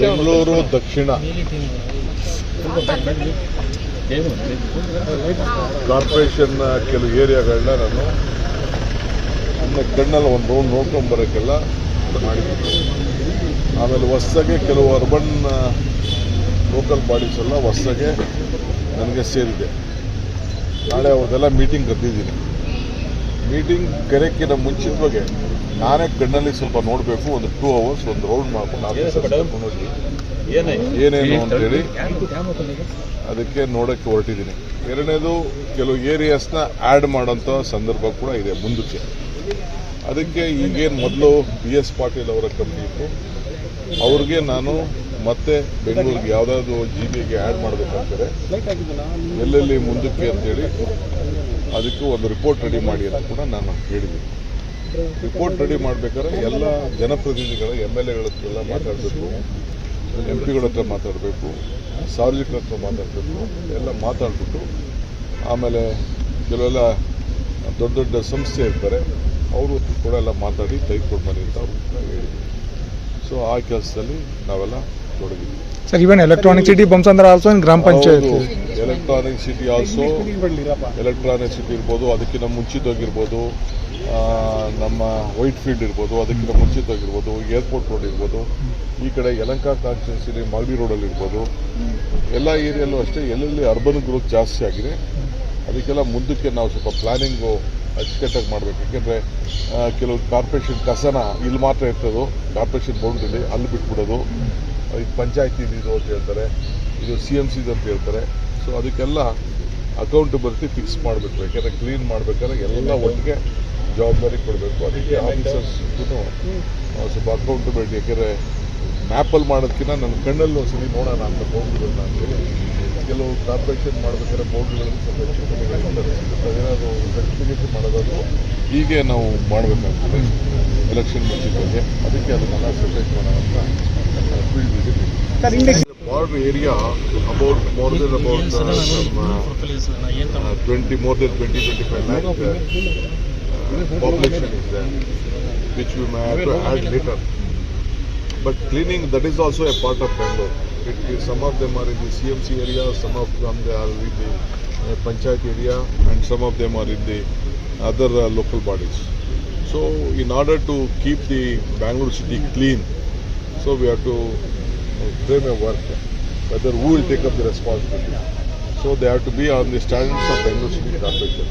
ಬೆಂಗಳೂರು, ದಕ್ಷಿಣ. ಕಾರ್ಪೊರೇಷನ್ನ ಕೆಲವು ಏರಿಯಾಗಳನ್ನ ನಾನು ನನ್ನ ಕಣ್ಣಲ್ಲಿ ಒಂದು ರೌಂಡ್ ನೋಡ್ಕೊಂಡು ಬರೋಕ್ಕೆಲ್ಲ ಮಾಡಿದ್ದೀನಿ. ಆಮೇಲೆ ಹೊಸ್ದಾಗೆ ಕೆಲವು ಅರ್ಬನ್ ಲೋಕಲ್ ಬಾಡೀಸ್ ಎಲ್ಲ ಹೊಸ್ದಾಗೆ ನನಗೆ ಸೇರಿದೆ. ನಾಳೆ ಅವ್ರದ್ದೆಲ್ಲ ಮೀಟಿಂಗ್ ಕರೆದಿದ್ದೀನಿ. ಮೀಟಿಂಗ್ ಕರೆಕ್ಕಿನ ಮುಂಚಿತವಾಗಿ ನಾನೇ ಕಣ್ಣಲ್ಲಿ ಸ್ವಲ್ಪ ನೋಡಬೇಕು ಒಂದು ಟೂ ಅವರ್ಸ್ ಒಂದು ರೌಂಡ್ ಮಾಡ್ಕೊಂಡು ಏನೇನು ಅಂತೇಳಿ ಅದಕ್ಕೆ ನೋಡೋಕ್ಕೆ ಹೊರಟಿದ್ದೀನಿ. ಎರಡನೇದು ಕೆಲವು ಏರಿಯಾಸ್ನ ಆ್ಯಡ್ ಮಾಡೋಂಥ ಸಂದರ್ಭ ಕೂಡ ಇದೆ ಮುಂದಕ್ಕೆ. ಅದಕ್ಕೆ ಈಗೇನು ಮೊದಲು ಬಿ ಎಸ್ ಪಾಟೀಲ್ ಅವರ ಕಂಪ್ನಿ ಇತ್ತು. ಅವ್ರಿಗೆ ನಾನು ಮತ್ತೆ ಬೆಂಗಳೂರಿಗೆ ಯಾವುದಾದ್ರು ಜಿ ಬಿಗೆ ಆ್ಯಡ್ ಮಾಡಬೇಕಾಗ್ತದೆ ಎಲ್ಲೆಲ್ಲಿ ಮುಂದಕ್ಕೆ ಅಂತೇಳಿ ಅದಕ್ಕೆ ಒಂದು ರಿಪೋರ್ಟ್ ರೆಡಿ ಮಾಡಿ ಅಂತ ಕೂಡ ನಾನು ಹೇಳಿದ್ದೀನಿ. ರಿಪೋರ್ಟ್ ರೆಡಿ ಮಾಡಬೇಕಾದ್ರೆ ಎಲ್ಲ ಜನಪ್ರತಿನಿಧಿಗಳ ಎಂ ಎಲ್ ಎಗಳ ಹತ್ರ ಮಾತಾಡಬೇಕು ಎಂ ಪಿಗಳ ಹತ್ರ ಮಾತಾಡಬೇಕು, ಸಾರ್ವಜನಿಕರ ಹತ್ರ ಮಾತಾಡಬೇಕು, ಎಲ್ಲ ಮಾತಾಡಿಬಿಟ್ಟು ಆಮೇಲೆ ಕೆಲವೆಲ್ಲ ದೊಡ್ಡ ದೊಡ್ಡ ಸಂಸ್ಥೆ ಇರ್ತಾರೆ, ಅವರು ಕೂಡ ಎಲ್ಲ ಮಾತಾಡಿ ತೆಗೆದುಕೊಂಡು ಬನ್ನಿ ಅಂತ ಹೇಳಿದ್ವಿ ಸೊ ಆ ಕೆಲಸದಲ್ಲಿ ನಾವೆಲ್ಲ ತೊಡಗಿದ್ವಿ Sir, even electronic city bumps under also in Gram Panchayat. Electronic city also electronic city ಇರ್ಬೋದು ಅದಕ್ಕಿಂತ ಮುಂಚಿತವಾಗಿರ್ಬೋದು ನಮ್ಮ ವೈಟ್ ಫೀಲ್ಡ್ ಇರ್ಬೋದು ಅದಕ್ಕಿಂತ ಮುಂಚಿತವಾಗಿರ್ಬೋದು ಏರ್ಪೋರ್ಟ್ ರೋಡ್ ಇರ್ಬೋದು ಈ ಕಡೆ ಯಲಂಕ ಕಾನ್ಸ್ಟಿಟ್ಯೂನ್ಸಿಲಿ ಮಾಗಡಿ ರೋಡಲ್ಲಿ ಇರ್ಬೋದು. ಎಲ್ಲ ಏರಿಯಲ್ಲೂ ಅಷ್ಟೇ ಎಲ್ಲೆಲ್ಲಿ ಅರ್ಬನ್ ಗ್ರೋತ್ ಜಾಸ್ತಿ ಆಗಿದೆ ಅದಕ್ಕೆಲ್ಲ ಮುಂದಕ್ಕೆ ನಾವು ಸ್ವಲ್ಪ ಪ್ಲಾನಿಂಗು ಅಚ್ಚುಕಟ್ಟಾಗಿ ಮಾಡಬೇಕು. ಯಾಕೆಂದರೆ ಕೆಲವು ಕಾರ್ಪೊರೇಷನ್ ಕಸನ ಇಲ್ಲಿ ಮಾತ್ರ ಇರ್ತದೋ ಕಾರ್ಪೊರೇಷನ್ ಬೌಂಡ್ರಿಲಿ ಅಲ್ಲಿ ಬಿಟ್ಬಿಡೋದು. ಇದು ಪಂಚಾಯತಿ ಇದು ಅಂತ ಹೇಳ್ತಾರೆ. ಇದು ಸಿ ಎಂ ಸಿದು ಅಂತ ಹೇಳ್ತಾರೆ. ಸೊ ಅದಕ್ಕೆಲ್ಲ ಅಕೌಂಟ್ ಬರ್ತಿ ಫಿಕ್ಸ್ ಮಾಡಬೇಕು. ಯಾಕೆಂದರೆ ಕ್ಲೀನ್ ಮಾಡಬೇಕಾದ್ರೆ ಎಲ್ಲ ಒಟ್ಟಿಗೆ ಜವಾಬ್ದಾರಿ ಕೊಡಬೇಕು. ಅದಕ್ಕೆ ಆಫೀಸರ್ಸ್ಗೂ ಸ್ವಲ್ಪ ಅಕೌಂಟಬಿಲಿಟಿ ಯಾಕೆಂದರೆ ಮ್ಯಾಪಲ್ಲಿ ಮಾಡೋದಕ್ಕಿಂತ ನನ್ನ ಕಣ್ಣಲ್ಲಿ ಒಂದ್ಸಲಿ ನೋಡೋಣ ಅಂತ ಬೌಂಡ್ರಿಗಳನ್ನ ಅಂತೇಳಿ ಕೆಲವು ಕಾರ್ಪೊರೇಷನ್ ಮಾಡಬೇಕಾದ್ರೆ ಬೌಂಡ್ರಿಗಳನ್ನು ಸ್ವಲ್ಪ ಅದೇನಾದ್ರು ಸರ್ಟಿಫಿಕೇಷನ್ ಮಾಡೋದಾದ್ರು ಹೀಗೆ ನಾವು ಮಾಡಬೇಕಾಗ್ತದೆ. ಎಲೆಕ್ಷನ್ ಮುಂಚಿತವಾಗಿ ಅದಕ್ಕೆ ಅದನ್ನೆಲ್ಲ ಸಪ್ರೇಟ್ ಮಾಡೋಣ ಅಂತ Sir, the Our area, about more than about uh, uh, uh, 20, more than 20, 25 lakh uh, uh, population is there, which we may have to add later. But cleaning, that is also a part of Bangalore. It, some of them are in the CMC area, some of them they are in the uh, Panchayat area, and some of them are in the other uh, local bodies. So, in order to keep the Bangalore city clean, so we have to uh, frame a work, whether who will take up the responsibility. So, they have to be on the standards of Bangalore City Corporation.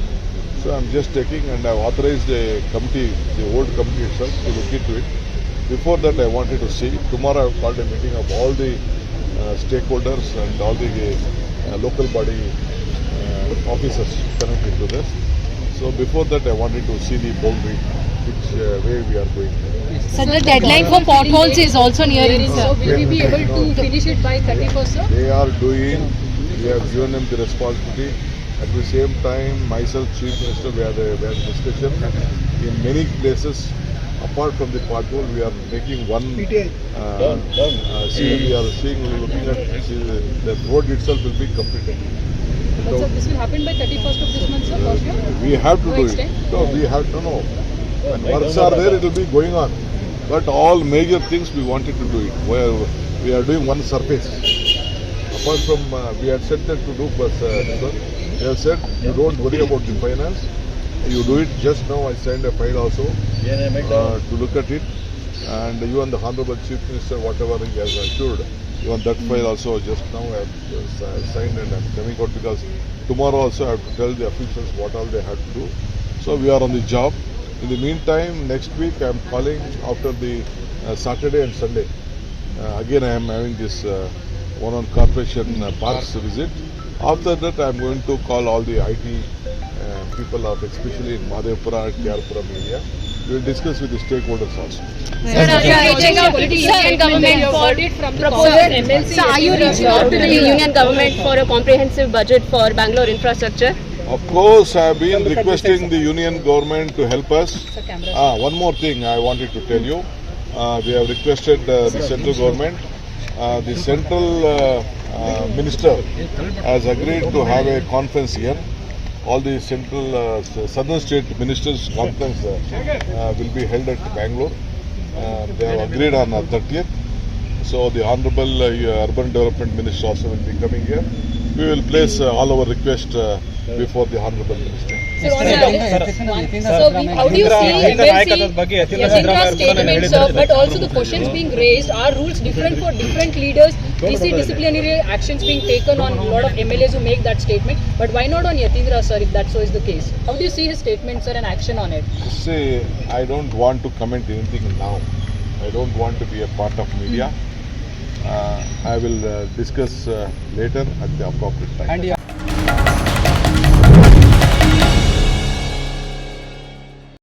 So I'm just taking and I've authorized a committee, the old committee itself, to look into it. Before that, I wanted to see. Tomorrow, I've called a meeting of all the uh, stakeholders and all the uh, local body uh, officers connected to this. So before that, I wanted to see the boundary, which uh, way we are going. Sir, the deadline for potholes is also nearing, So sir. will we be able to finish it by 31st, sir? They are doing, we have given them the responsibility. At the same time, myself, Chief Minister, we had a, we had a discussion. In many places, apart from the pothole, we are making one. Uh, uh, see, we are seeing, looking at, see, the road itself will be completed. But sir, this will happen by 31st of this month, sir, for sure? We have to No do it. No, we have to know. When works are there, it will be going on. But all major things we wanted to do it. Where we are doing one surface. Apart from uh, we had said that to do, but uh, they have said you don't worry about the finance. You do it. Just now I signed a file also uh, to look at it, and even the honorable chief minister, whatever he has assured, even that file also just now I have uh, signed and I'm coming out because tomorrow also I have to tell the officials what all they have to do. So we are on the job. In the meantime, next week I am calling after the uh, Saturday and Sunday. Uh, again, I am having this uh, one on corporation uh, parks visit. After that, I am going to call all the IT uh, people of, especially in Madhepura and Kyarpuram area. We will discuss with the stakeholders also. Sir, are you reaching out to the union government for from proposal? Sir, are you reaching out to the union government for a comprehensive budget for Bangalore infrastructure? Of course, I have been requesting the union government to help us. Ah, one more thing I wanted to tell you. Ah, uh, we have requested uh, the central government. Uh, the central uh, uh, minister has agreed to have a conference here. All the central uh, southern state ministers conference uh, uh, will be held at Bangalore. Uh, they have agreed on the 30th. So the Honorable uh, Urban Development Minister also will be coming here. We will place uh, all our requests uh, before Bihar government. So, how do you see Yatinra's statement? But also the questions being raised. Are rules different for different leaders? We see disciplinary actions being taken on a lot of MLAs who make that statement. But why not on Yatinra, sir, if that so is the case? How before the honourable I don't want to comment anything ನಾವು I don't want to comment anything now. I don't want to be a part of media. Hmm. Uh, I will uh, discuss uh, later at the appropriate time. And yeah.